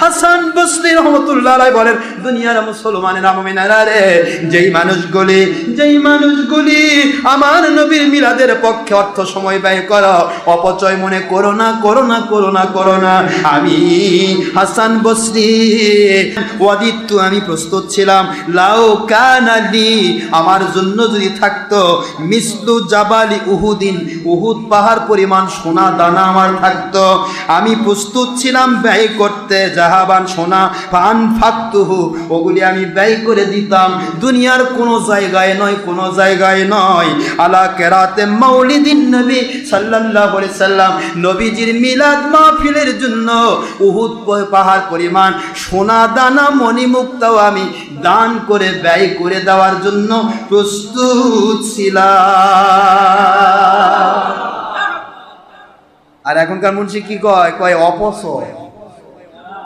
হাসান বসরি রহমতুল্লাহ বলেন, দুনিয়ার মুসলমানের আমিনারা রে, যেই মানুষগুলি যেই মানুষগুলি আমার নবীর মিলাদের পক্ষে অর্থ সময় ব্যয় করো, অপচয় মনে করো না করো না করো না করো না। আমি হাসান বসরি ওয়াদিত্য আমি প্রস্তুত ছিলাম। লাও কানালি আমার জন্য যদি থাকতো, মিসলু জাবালি উহুদিন, উহুদ পাহাড় পরিমাণ সোনা দানা আমার থাকতো। আমি প্রস্তুত ছিলাম ব্যয় করতে জাহাবান সোনা পান ফাকতুহু ওগুলি আমি ব্যয় করে দিতাম। দুনিয়ার কোনো জায়গায় নয়, কোনো জায়গায় নয়। আলা কেরাতে মাউলিদিন নবী আলাইহি সাল্লাম, নবীজির মিলাদ মাহফিলের জন্য উহুদ পাহাড় পরিমাণ সোনা, দানা, মণিমুক্তাও আমি দান করে, ব্যয় করে দেওয়ার জন্য প্রস্তুত ছিলাম। আর এখনকার মুন্সি কি কয়? কয়, অপচয়।